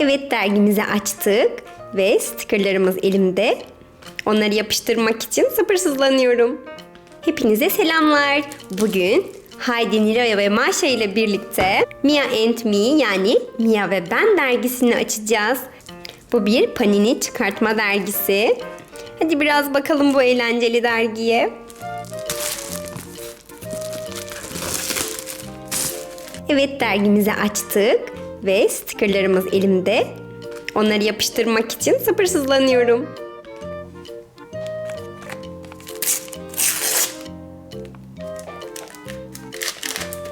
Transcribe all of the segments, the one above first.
Evet dergimizi açtık ve stikerlerimiz elimde. Onları yapıştırmak için sabırsızlanıyorum. Hepinize selamlar. Bugün Haydi Niloya ve Maşa ile birlikte Mia and Me yani Mia ve Ben dergisini açacağız. Bu bir Panini çıkartma dergisi. Hadi biraz bakalım bu eğlenceli dergiye. Evet dergimizi açtık ve stikerlerimiz elimde. Onları yapıştırmak için sabırsızlanıyorum.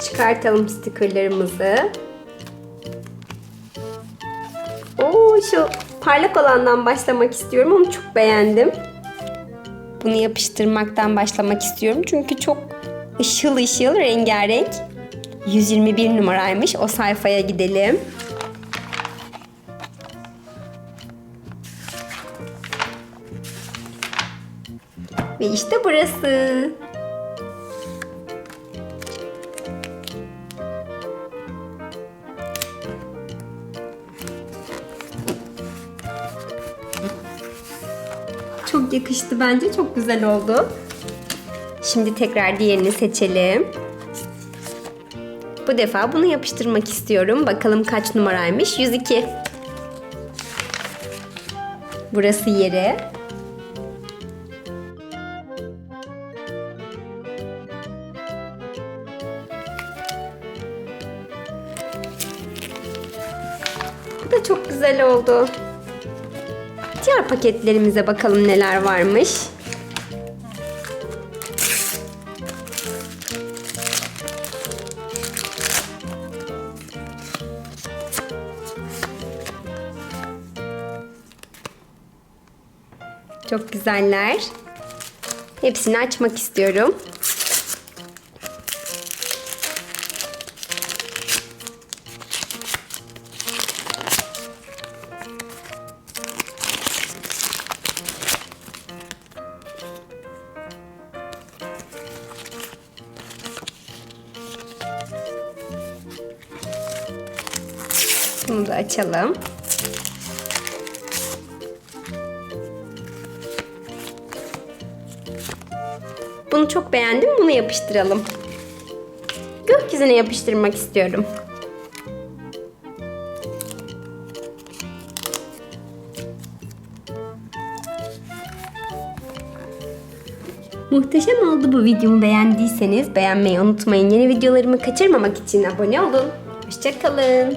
Çıkartalım stikerlerimizi. Oo şu parlak olandan başlamak istiyorum. Onu çok beğendim. Bunu yapıştırmaktan başlamak istiyorum. Çünkü çok ışıl ışıl rengarenk. 121 numaraymış. O sayfaya gidelim. Ve işte burası. Çok yakıştı bence. Çok güzel oldu. Şimdi tekrar diğerini seçelim. Bu defa bunu yapıştırmak istiyorum. Bakalım kaç numaraymış? 102. Burası yeri. Bu da çok güzel oldu. Diğer paketlerimize bakalım neler varmış. Çok güzeller. Hepsini açmak istiyorum. Bunu da açalım. Bunu çok beğendim. Bunu yapıştıralım. Gökyüzüne yapıştırmak istiyorum. Muhteşem oldu bu videomu beğendiyseniz beğenmeyi unutmayın. Yeni videolarımı kaçırmamak için abone olun. Hoşçakalın.